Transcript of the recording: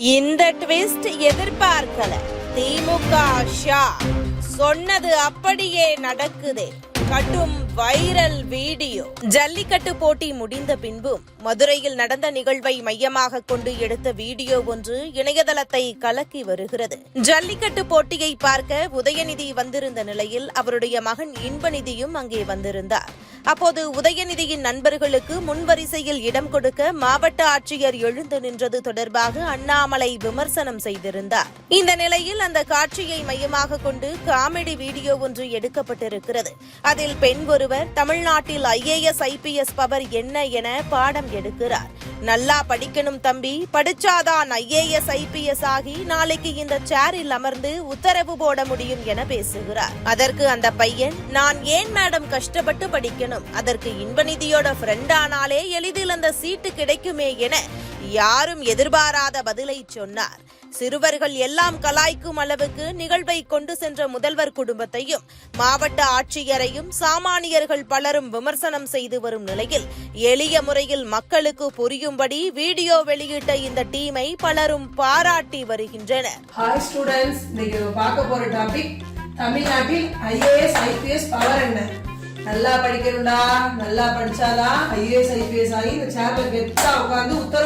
இந்த ட்விஸ்ட் எதிர்பார்க்கல. திமுக ஷா சொன்னது அப்படியே நடக்குதே. கட்டும் வைரல் வீடியோ. ஜல்லிக்கட்டு போட்டி முடிந்த பின்பும் மதுரையில் நடந்த நிகழ்வை மையமாக கொண்டு எடுத்த வீடியோ ஒன்று இணையதளத்தை கலக்கி வருகிறது. ஜல்லிக்கட்டு போட்டியை பார்க்க உதயநிதி வந்திருந்த நிலையில் அவருடைய மகன் இன்பநிதியும் அங்கே வந்திருந்தார். அப்போது உதயநிதியின் நண்பர்களுக்கு முன்வரிசையில் இடம் கொடுக்க மாவட்ட ஆட்சியர் எழுந்து நின்றது தொடர்பாக அண்ணாமலை விமர்சனம் செய்திருந்தார். இந்த நிலையில் அந்த காட்சியை மையமாக கொண்டு காமெடி வீடியோ ஒன்று எடுக்கப்பட்டிருக்கிறது. அதில் பெண் ஒருவர் தமிழ்நாட்டில் ஐஏஎஸ் ஐபிஎஸ் பவர் என்ன என பாடம் எடுக்கிறார். நல்லா படிக்கணும் தம்பி. படிச்சாதான் ஐஏஎஸ் ஐபிஎஸ் ஆகி நாளைக்கு இந்த சேரில் அமர்ந்து உத்தரவு போட முடியும் என பேசுகிறார். அதற்கு அந்த பையன் நான் ஏன் மேடம் கஷ்டப்பட்டு படிக்கணும்? அதற்கு இன்பநிதியோட ஃப்ரெண்ட் ஆனாலே எளிதில் அந்த சீட்டு கிடைக்குமே என யாரும் எதிர்பாராத பதிலை சொன்னார். சிறுவர்கள் எல்லாம் கலாய்க்கும் அளவுக்கு நிகழ்வை கொண்டு சென்ற முதல்வர் குடும்பத்தையும் மாவட்ட ஆட்சியரையும் சாமானியர்கள் பலரும் விமர்சனம் செய்து வரும் நிலையில் எளிய முறையில் மக்களுக்கு புரியும்படி வீடியோ வெளியிட்ட இந்த டீமை பலரும் பாராட்டி வருகின்றனர். ஹாய் ஸ்டூடெண்ட்ஸ் இன்னைக்கு பார்க்க போற டாபிக் தமிழ்நாட்டில் ஐஏஎஸ் ஐபிஎஸ் பவர் என்ன? நல்லா படிக்கணும்டா நல்லா படிச்சாதான் ஐஏஎஸ் ஐபிஎஸ் ஆகி இந்த சேர்ல கெத்தா உட்காந்து உத்தரவு